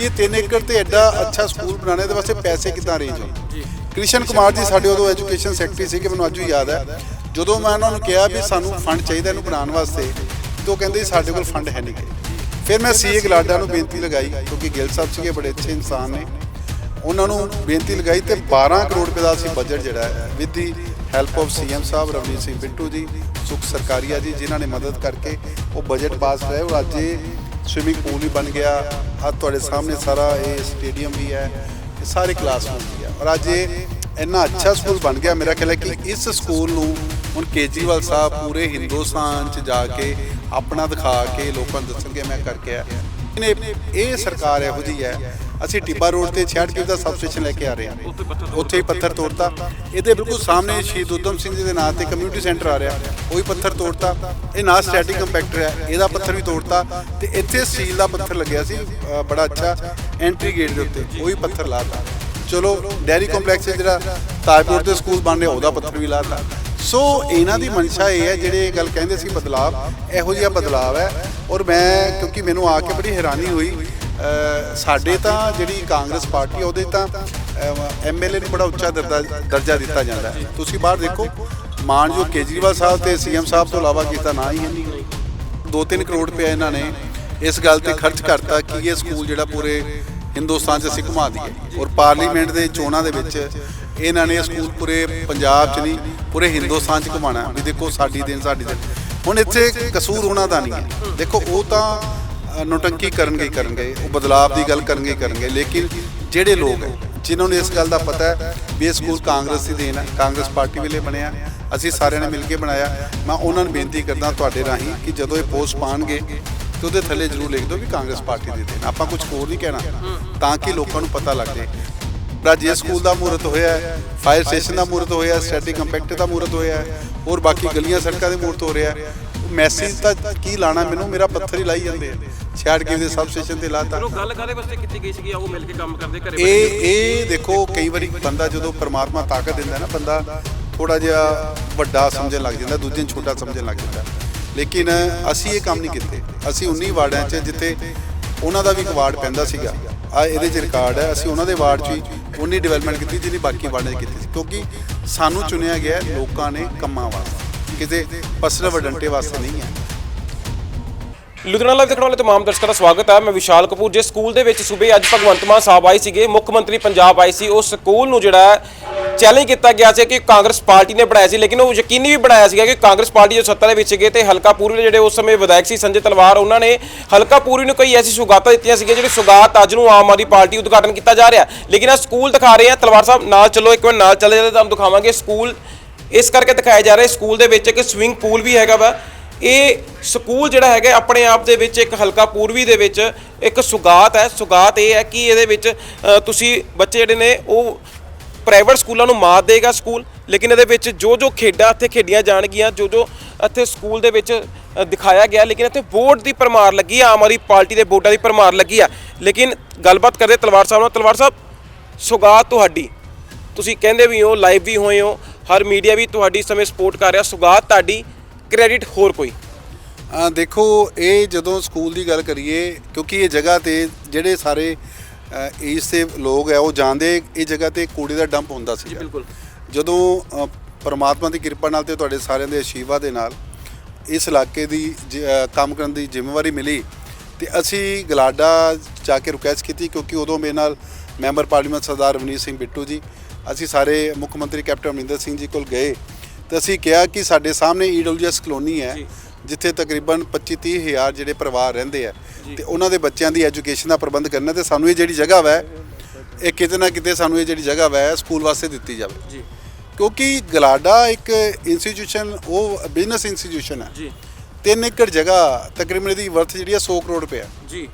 ਕਿ ਇਹ 3 ਏਕੜ ਤੇ ਐਡਾ ਅੱਛਾ ਸਕੂਲ ਬਣਾਉਣੇ ਦੇ ਵਾਸਤੇ ਪੈਸੇ ਕਿੱਦਾਂ ਅਰੇਂਜ ਹੋਣ? ਕ੍ਰਿਸ਼ਨ ਕੁਮਾਰ ਜੀ ਸਾਡੇ ਉਦੋਂ ਐਜੂਕੇਸ਼ਨ ਸੈਕਟਰੀ ਸੀ ਕਿ ਮੈਨੂੰ ਅੱਜ ਵੀ ਯਾਦ ਹੈ। ਜਦੋਂ ਮੈਂ ਉਹਨਾਂ ਨੂੰ ਕਿਹਾ ਵੀ ਸਾਨੂੰ ਫੰਡ ਚਾਹੀਦਾ ਇਹਨੂੰ ਬਣਾਉਣ ਵਾਸਤੇ, ਤੇ ਉਹ ਕਹਿੰਦੇ ਜੀ ਸਾਡੇ ਕੋਲ ਫੰਡ ਹੈ ਨਹੀਂ ਗੇ। ਫਿਰ ਮੈਂ ਸੀਏ ਗਲਾਡਾ ਨੂੰ ਬੇਨਤੀ ਲਗਾਈ, ਕਿਉਂਕਿ ਗਿੱਲ ਸਾਹਿਬ ਸੀਗੇ, ਬੜੇ ਅੱਛੇ ਇਨਸਾਨ ਨੇ। ਉਹਨਾਂ ਨੂੰ ਬੇਨਤੀ ਲਗਾਈ ਤੇ 12 ਕਰੋੜ ਰੁਪਏ ਦਾ ਅਸੀਂ ਬਜਟ ਜਿਹੜਾ ਹੈ with the help of CM sahib, Ravneet Singh Bittu ji, Sukh Sarkaria ਜੀ, ਜਿਨ੍ਹਾਂ ਨੇ ਮਦਦ ਕਰਕੇ ਉਹ ਬਜਟ ਪਾਸ ਕਰਾਇਆ ਔਰ ਅੱਜ ਇਹ ਸਵਿਮਿੰਗ ਪੂਲ ਵੀ ਬਣ ਗਿਆ। ਅੱਜ ਤੁਹਾਡੇ ਸਾਹਮਣੇ ਸਾਰਾ ਇਹ ਸਟੇਡੀਅਮ ਵੀ ਹੈ, ਇਹ ਸਾਰੇ ਕਲਾਸਰੂਮ ਵੀ ਹੈ। ਔਰ ਅੱਜ ਇਹ ਇੰਨਾ ਅੱਛਾ ਸਕੂਲ ਬਣ ਗਿਆ, ਮੇਰਾ ਖਿਆਲ ਹੈ ਕਿ ਇਸ ਸਕੂਲ ਨੂੰ ਹੁਣ ਕੇਜਰੀਵਾਲ ਸਾਹਿਬ ਪੂਰੇ ਹਿੰਦੁਸਤਾਨ 'ਚ ਜਾ ਕੇ ਆਪਣਾ ਦਿਖਾ ਕੇ ਲੋਕਾਂ ਨੂੰ ਦੱਸਣਗੇ, ਮੈਂ ਕਰਕੇ ਆ ਇਹ ਇਹ ਸਰਕਾਰ ਇਹੋ ਜਿਹੀ ਹੈ, ਅਸੀਂ ਟਿੱਬਾ ਰੋਡ ਤੇ 66 ਕਿਲੋ ਦਾ ਸਬ ਸਟੇਸ਼ਨ ਲੈ ਕੇ ਆ ਰਹੇ ਹਾਂ। ਉੱਥੇ ਹੀ ਪੱਥਰ ਤੋੜਤਾ। ਇਹਦੇ ਬਿਲਕੁਲ ਸਾਹਮਣੇ ਸ਼ਹੀਦ ਉਦਮ ਸਿੰਘ ਜੀ ਦੇ ਨਾਂ ਤੇ ਕਮਿਊਨਿਟੀ ਸੈਂਟਰ ਆ ਰਿਹਾ। ਉਹ ਵੀ ਪੱਥਰ ਤੋੜਤਾ। ਇਹ ਨਾ ਸਟੈਟਿਕ ਕੰਪੈਕਟਰ ਹੈ। ਇਹਦਾ ਪੱਥਰ ਵੀ ਤੋੜਤਾ ਤੇ ਇੱਥੇ ਸਟੀਲ ਦਾ ਪੱਥਰ ਲੱਗਿਆ ਸੀ। ਬੜਾ ਅੱਛਾ ਐਂਟਰੀ ਗੇਟ ਦੇ ਉੱਤੇ। ਉਹ ਵੀ ਪੱਥਰ ਲਾਤਾ। ਚਲੋ ਡੈਰੀ ਕੰਪਲੈਕਸ ਜਿਹੜਾ। ਤਾਜਪੁਰ ਦੇ ਸਕੂਲ ਬਣ ਰਿਹਾ, ਉਹਦਾ ਪੱਥਰ ਵੀ ਲਾਤਾ। ਸੋ ਇਹਨਾਂ ਦੀ ਮਨਸ਼ਾ ਇਹ ਹੈ, ਜਿਹੜੇ ਇਹ ਗੱਲ ਕਹਿੰਦੇ ਸੀ ਬਦਲਾਵ, ਇਹੋ ਜਿਹਾ ਬਦਲਾਵ ਹੈ। ਔਰ ਮੈਂ, ਕਿਉਂਕਿ ਮੈਨੂੰ ਆ ਕੇ ਬੜੀ ਹੈਰਾਨੀ ਹੋਈ ਸਾਡੇ ਤਾਂ ਜਿਹੜੀ ਕਾਂਗਰਸ ਪਾਰਟੀ ਉਹਦੇ ਤਾਂ ਐਮਐਲਏ ਨੂੰ ਬੜਾ ਉੱਚਾ ਦਰਜਾ ਦਰਜਾ ਦਿੱਤਾ ਜਾਂਦਾ ਹੈ। ਤੁਸੀਂ ਬਾਹਰ ਦੇਖੋ, ਮਾਨਯੋਗ ਕੇਜਰੀਵਾਲ ਸਾਹਿਬ ਤੇ ਸੀਐਮ ਸਾਹਿਬ ਤੋਂ ਇਲਾਵਾ ਕੀਤਾ ਨਾ ਹੀ ਹੈ। ਨਹੀਂ 2-3 ਕਰੋੜ ਰੁਪਏ ਇਹਨਾਂ ਨੇ ਇਸ ਗੱਲ ਤੇ ਖਰਚ ਕਰਤਾ ਕਿ ਇਹ ਸਕੂਲ ਜਿਹੜਾ ਪੂਰੇ ਹਿੰਦੁਸਤਾਨ 'ਚ ਅਸੀਂ ਘੁਮਾ ਦਈਏ। ਔਰ ਪਾਰਲੀਮੈਂਟ ਦੇ ਚੋਣਾਂ ਦੇ ਵਿੱਚ ਇਹਨਾਂ ਨੇ ਇਹ ਸਕੂਲ ਪੂਰੇ ਪੰਜਾਬ 'ਚ ਨਹੀਂ ਪੂਰੇ ਹਿੰਦੁਸਤਾਨ 'ਚ ਘੁਮਾਣਾ ਵੀ ਦੇਖੋ ਸਾਡੀ ਦੇਣ ਸਾਡੀ ਦੇਣ ਹੁਣ ਇੱਥੇ ਕਸੂਰ ਉਹਨਾਂ ਦਾ ਨਹੀਂ ਹੈ। ਦੇਖੋ ਉਹ ਤਾਂ ਨੋਟੰਕੀ ਕਰਨਗੇ ਹੀ ਕਰਨਗੇ ਉਹ ਬਦਲਾਵ ਦੀ ਗੱਲ ਕਰਨਗੇ ਕਰਨਗੇ ਲੇਕਿਨ ਜਿਹੜੇ ਲੋਕ ਹੈ, ਜਿਨ੍ਹਾਂ ਨੂੰ ਇਸ ਗੱਲ ਦਾ ਪਤਾ ਹੈ ਵੀ ਇਹ ਸਕੂਲ ਕਾਂਗਰਸ ਦੀ ਦੇਣ ਹੈ ਕਾਂਗਰਸ ਪਾਰਟੀ ਵੇਲੇ ਬਣਿਆ ਅਸੀਂ ਸਾਰਿਆਂ ਨੇ ਮਿਲ ਕੇ ਬਣਾਇਆ ਮੈਂ ਉਹਨਾਂ ਨੂੰ ਬੇਨਤੀ ਕਰਦਾ ਤੁਹਾਡੇ ਰਾਹੀਂ ਕਿ ਜਦੋਂ ਇਹ ਪੋਸਟ ਪਾਣਗੇ ਤੇ ਉਹਦੇ ਥੱਲੇ ਜ਼ਰੂਰ ਲਿਖ ਦਿਓ ਵੀ ਕਾਂਗਰਸ ਪਾਰਟੀ ਦੀ ਦੇਣ ਆਪਾਂ ਕੁਝ ਹੋਰ ਨਹੀਂ ਕਹਿਣਾ ਤਾਂ ਕਿ ਲੋਕਾਂ ਨੂੰ ਪਤਾ ਲੱਗ ਜਾਏ। ਰਾਜੇ ਸਕੂਲ ਦਾ ਮੂਰਤ ਹੋਇਆ ਹੈ ਫਾਇਰ ਸਟੇਸ਼ਨ ਦਾ ਮੂਰਤ ਹੋਇਆ ਸਟੈਟਿਕ ਕੰਪੈਕਟ ਦਾ ਮੂਰਤ ਹੋਇਆ ਹੈ ਹੋਰ ਬਾਕੀ ਗਲੀਆਂ ਸੜਕਾਂ ਦੇ ਮੂਰਤ ਹੋ ਰਿਹਾ ਹੈ। ਮੈਸੇਜ ਤਾਂ ਕੀ ਲਾਣਾ ਮੈਨੂੰ ਮੇਰਾ ਪੱਥਰ ਹੀ ਲਾਈ ਜਾਂਦੇ ਆ। ਛਾੜ ਕੇ ਦੇ ਸਬ ਸਟੇਸ਼ਨ ਤੇ ਲਾਤਾ। ਚਲੋ ਗੱਲ ਕਾਦੇ ਵਾਸਤੇ ਕੀਤੀ ਗਈ ਸੀਗੀ ਆਓ ਮਿਲ ਕੇ ਕੰਮ ਕਰਦੇ ਘਰੇ ਇਹ ਇਹ ਦੇਖੋ ਕਈ ਵਾਰੀ ਬੰਦਾ ਜਦੋਂ ਪਰਮਾਤਮਾ ਤਾਕਤ ਦਿੰਦਾ ਨਾ ਬੰਦਾ ਥੋੜਾ ਜਿਹਾ ਵੱਡਾ ਸਮਝਣ ਲੱਗ ਜਾਂਦਾ ਦੂਜੇ ਨੂੰ ਛੋਟਾ ਸਮਝਣ ਲੱਗ ਜਾਂਦਾ। ਲੇਕਿਨ ਅਸੀਂ ਇਹ ਕੰਮ ਨਹੀਂ ਕੀਤੇ। ਅਸੀਂ 19 ਵਾਰਡਾਂ 'ਚ ਜਿੱਥੇ ਉਹਨਾਂ ਦਾ ਵੀ ਇੱਕ ਵਾਰਡ ਪੈਂਦਾ ਸੀਗਾ ਆ ਇਹਦੇ 'ਚ ਰਿਕਾਰਡ ਹੈ ਅਸੀਂ ਉਹਨਾਂ ਦੇ ਵਾਰਡ 'ਚ ਹੀ ਉਨੀ ਡਿਵੈਲਪਮੈਂਟ ਕੀਤੀ ਜਿੰਨੀ ਬਾਕੀ ਵਾਰਡਾਂ 'ਚ ਕੀਤੀ ਸੀ। ਕਿਉਂਕਿ ਸਾਨੂੰ ਚੁਣਿਆ ਗਿਆ ਹੈ ਲੋਕਾਂ ਨੇ ਕੰਮਾਂ ਵਾਸਤੇ। ਕਿਸੇ ਪਰਸਨਲ ਵਡੰਟੇ ਵਾਸਤੇ ਨਹੀਂ ਹੈ। ਲੁਧਿਆਣਾ ਲਾਈਵ ਦੇਖਣ ਵਾਲੇ ਤਮਾਮ ਦਰਸ਼ਕਾਂ ਦਾ ਸਵਾਗਤ ਹੈ। ਮੈਂ ਵਿਸ਼ਾਲ ਕਪੂਰ। ਜੇ ਸਕੂਲ ਦੇ ਵਿੱਚ ਸੂਬੇ ਅੱਜ ਭਗਵੰਤ ਮਾਨ ਸਾਹਿਬ ਆਏ ਸੀਗੇ, ਮੁੱਖ ਮੰਤਰੀ ਪੰਜਾਬ ਆਏ ਸੀ ਉਸ ਸਕੂਲ ਨੂੰ ਜਿਹੜਾ ਚੈਲੰਜ ਕੀਤਾ ਗਿਆ ਸੀ ਕਿ ਕਾਂਗਰਸ ਪਾਰਟੀ ਨੇ ਬਣਾਇਆ ਸੀ, ਲੇਕਿਨ ਉਹ ਯਕੀਨੀ ਵੀ ਬਣਾਇਆ ਸੀਗਾ ਕਿ ਕਾਂਗਰਸ ਪਾਰਟੀ ਜੋ ਸੱਤਾ ਦੇ ਵਿੱਚ ਗਏ ਤੇ ਹਲਕਾ ਪੂਰੀ ਦੇ ਜਿਹੜੇ ਉਸ ਸਮੇਂ ਵਿਧਾਇਕ ਸੀ ਸੰਜੇ ਤਲਵਾਰ, ਉਹਨਾਂ ਨੇ ਹਲਕਾ ਪੂਰੀ ਨੂੰ ਕਈ ਐਸੀ ਸੁਗਾਤਾਂ ਦਿੱਤੀਆਂ ਸੀਗੀਆਂ ਜਿਹੜੀ ਸੁਗਾਤ ਅੱਜ ਨੂੰ ਆਮ ਆਦਮੀ ਪਾਰਟੀ ਉਦਘਾਟਨ ਕੀਤਾ ਜਾ ਰਿਹਾ। ਲੇਕਿਨ ਆ ਸਕੂਲ ਦਿਖਾ ਰਹੇ ਆ, ਤਲਵਾਰ ਸਾਹਿਬ, ਨਾਲ ਚਲੋ, ਇੱਕ ਵਾਰ ਨਾਲ ਚੱਲੇ ਜਾਂਦੇ ਤੁਹਾਨੂੰ ਦਿਖਾਵਾਂਗੇ ਸਕੂਲ। ਇਸ ਕਰਕੇ ਦਿਖਾਇਆ ਜਾ ਰਿਹਾ, ਸਕੂਲ ਦੇ ਵਿੱਚ ਇੱਕ ਸਵਿੰਗ ਪੂਲ ਵੀ ਹੈਗਾ ਵਾ। ਇਹ ਸਕੂਲ ਜਿਹੜਾ ਹੈਗਾ, ਆਪਣੇ ਆਪ ਦੇ ਵਿੱਚ ਇੱਕ ਹਲਕਾ ਪੂਰਬੀ ਦੇ ਵਿੱਚ ਇੱਕ ਸੁਗਾਤ ਹੈ। ਸੁਗਾਤ ਇਹ ਹੈ ਕਿ ਇਹਦੇ ਵਿੱਚ ਤੁਸੀਂ ਬੱਚੇ ਜਿਹੜੇ ਨੇ, ਉਹ ਪ੍ਰਾਈਵੇਟ ਸਕੂਲਾਂ ਨੂੰ ਮਾਤ ਦੇਗਾ ਸਕੂਲ, ਲੇਕਿਨ ਇਹਦੇ ਵਿੱਚ ਜੋ ਜੋ ਖੇਡਾਂ ਇੱਥੇ ਖੇਡੀਆਂ ਜਾਣਗੀਆਂ, ਜੋ ਜੋ ਇੱਥੇ ਸਕੂਲ ਦੇ ਵਿੱਚ ਦਿਖਾਇਆ ਗਿਆ, ਲੇਕਿਨ ਇੱਥੇ ਵੋਟ ਦੀ ਪਰਮਾਰ ਲੱਗੀ ਆ, ਆਮ ਆਦਮੀ ਪਾਰਟੀ ਦੇ ਵੋਟਾਂ ਦੀ ਪਰਮਾਰ ਲੱਗੀ ਆ। ਲੇਕਿਨ ਗੱਲਬਾਤ ਕਰਦੇ ਤਲਵਾਰ ਸਾਹਿਬ ਨਾਲ। ਤਲਵਾਰ ਸਾਹਿਬ, ਸੁਗਾਤ ਤੁਹਾਡੀ। ਤੁਸੀਂ ਕਹਿੰਦੇ ਵੀ ਹੋ, ਲਾਈਵ ਵੀ ਹੋਏ ਹੋ, ਹਰ ਮੀਡੀਆ ਵੀ ਤੁਹਾਡੀ ਸਮੇਂ ਸਪੋਰਟ ਕਰ ਰਿਹਾ, ਸੁਗਾਤ ਤੁਹਾਡੀ, ਕ੍ਰੈਡਿਟ ਹੋਰ ਕੋਈ? ਦੇਖੋ, ਇਹ ਜਦੋਂ ਸਕੂਲ ਦੀ ਗੱਲ ਕਰੀਏ, ਕਿਉਂਕਿ ਇਹ ਜਗ੍ਹਾ ਤੇ ਜਿਹੜੇ ਸਾਰੇ ਅ, ਇਸ ਦੇ ਲੋਕ ਹੈ ਉਹ ਜਾਣਦੇ ਇਹ ਜਗ੍ਹਾ ਤੇ ਕੂੜੇ ਦਾ ਡੰਪ ਹੁੰਦਾ ਸੀ ਬਿਲਕੁਲ ਜਦੋਂ ਅ, ਪਰਮਾਤਮਾ ਦੀ ਕਿਰਪਾ ਨਾਲ ਤੇ ਤੁਹਾਡੇ ਸਾਰਿਆਂ ਦੇ ਆਸ਼ੀਰਵਾਦ ਦੇ ਨਾਲ ਇਸ ਇਲਾਕੇ ਦੀ ਜ- ਅ, ਕੰਮ ਕਰਨ ਦੀ ਜ਼ਿੰਮੇਵਾਰੀ ਮਿਲੀ ਤੇ ਅਸੀਂ ਗਲਾਡਾ ਜਾ ਕੇ ਰਿਕੁਐਸਟ ਕੀਤੀ ਕਿਉਂਕਿ ਉਦੋਂ ਮੇਰੇ ਨਾਲ ਮੈਂਬਰ ਪਾਰਲੀਮੈਂਟ ਸਰਦਾਰ ਰਵਨੀਤ ਸਿੰਘ ਬਿੱਟੂ ਜੀ ਅਸੀਂ ਸਾਰੇ ਮੁੱਖ ਮੰਤਰੀ ਕੈਪਟਨ ਅਮਰਿੰਦਰ ਸਿੰਘ ਜੀ ਕੋਲ ਗਏ ਤੇ ਅਸੀਂ ਕਿਹਾ ਕਿ ਸਾਡੇ ਸਾਹਮਣੇ ਈਡਬਲਯੂਐਸ ਕਲੋਨੀ ਹੈ ਜੀ। ਜਿੱਥੇ ਤਕਰੀਬਨ 25 ਹਜ਼ਾਰ ਜਿਹੜੇ ਪਰਿਵਾਰ ਰਹਿੰਦੇ ਆ ਤੇ ਉਹਨਾਂ ਦੇ ਬੱਚਿਆਂ ਦੀ ਐਜੂਕੇਸ਼ਨ ਦਾ ਪ੍ਰਬੰਧ ਕਰਨਾ ਤੇ ਸਾਨੂੰ ਇਹ ਜਿਹੜੀ ਜਗ੍ਹਾ ਵੈ ਇਹ ਕਿਤੇ ਨਾ ਕਿਤੇ ਸਾਨੂੰ ਇਹ ਜਿਹੜੀ ਜਗ੍ਹਾ ਵੈ ਸਕੂਲ ਵਾਸਤੇ ਦਿੱਤੀ ਜਾਵੇ। ਜੀ। ਕਿਉਂਕਿ ਗਲਾਡਾ ਇੱਕ ਇੰਸਟੀਟਿਊਸ਼ਨ ਉਹ ਬਿਜ਼ਨਸ ਇੰਸਟੀਟਿਊਸ਼ਨ ਹੈ ਜੀ। 3 ਏਕੜ ਜਗ੍ਹਾ ਤਕਰੀਬਨ ਇਹਦੀ ਵਰਥ ਜਿਹੜੀ ਹੈ 100 ਕਰੋੜ ਰੁਪਏ ਜੀ।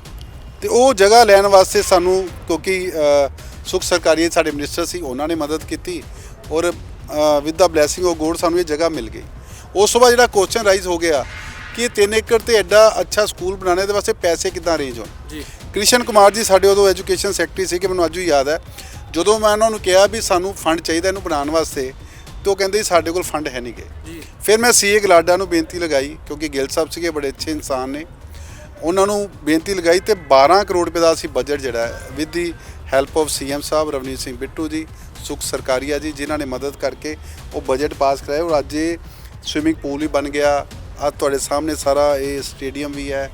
ਤੇ ਉਹ ਜਗ੍ਹਾ ਲੈਣ ਵਾਸਤੇ ਸਾਨੂੰ ਕਿਉਂਕਿ ਸੁਖ ਸਰਕਾਰੀ ਸਾਡੇ ਮਿਨਿਸਟਰ ਸੀ ਉਹਨਾਂ ਨੇ ਮਦਦ ਕੀਤੀ ਔਰ with the blessing of God ਸਾਨੂੰ ਇਹ ਜਗ੍ਹਾ ਮਿਲ ਗਈ। ਉਸ ਤੋਂ ਬਾਅਦ ਜਿਹੜਾ ਕੁਐਸਚਨ ਰਾਈਜ਼ ਹੋ ਗਿਆ ਕਿ ਇਹ 3 ਏਕੜ ਤੇ ਐਡਾ ਅੱਛਾ ਸਕੂਲ ਬਣਾਉਣੇ ਦੇ ਵਾਸਤੇ ਪੈਸੇ ਕਿੱਦਾਂ ਅਰੇਂਜ ਹੋਣ? ਜੀ। ਕ੍ਰਿਸ਼ਨ ਕੁਮਾਰ ਜੀ ਸਾਡੇ ਉਦੋਂ ਐਜੂਕੇਸ਼ਨ ਸੈਕਟਰੀ ਸੀ ਕਿ ਮੈਨੂੰ ਅੱਜ ਵੀ ਯਾਦ ਹੈ। ਜਦੋਂ ਮੈਂ ਉਹਨਾਂ ਨੂੰ ਕਿਹਾ ਵੀ ਸਾਨੂੰ ਫੰਡ ਚਾਹੀਦਾ ਇਹਨੂੰ ਬਣਾਉਣ ਵਾਸਤੇ ਤੇ ਉਹ ਕਹਿੰਦੇ ਸਾਡੇ ਕੋਲ ਫੰਡ ਹੈ ਨਹੀਂ ਗੇ। ਜੀ। ਫਿਰ ਮੈਂ ਸੀਏ ਗਲਾਡਾ ਨੂੰ ਬੇਨਤੀ ਲਗਾਈ ਕਿਉਂਕਿ ਗਿੱਲ ਸਾਹਿਬ ਸੀਗੇ ਬੜੇ ਅੱਛੇ ਇਨਸਾਨ ਨੇ। ਉਹਨਾਂ ਨੂੰ ਬੇਨਤੀ ਲਗਾਈ ਤੇ 12 ਕਰੋੜ ਰੁਪਏ ਦਾ ਅਸੀਂ ਬਜਟ ਜਿਹੜਾ with the help of CM sahib Ravneet Singh Bittu ji Sukh Sarkaria ਜੀ ਜਿਨ੍ਹਾਂ ਨੇ ਮਦਦ ਕਰਕੇ ਉਹ ਬਜਟ ਪਾਸ ਕਰਾਇਆ ਔਰ ਅੱਜ ਇਹ ਸਵਿਮਿੰਗ ਪੂਲ ਵੀ ਬਣ ਗਿਆ। ਅੱਜ ਤੁਹਾਡੇ ਸਾਹਮਣੇ ਸਾਰਾ ਇਹ ਸਟੇਡੀਅਮ ਵੀ ਹੈ,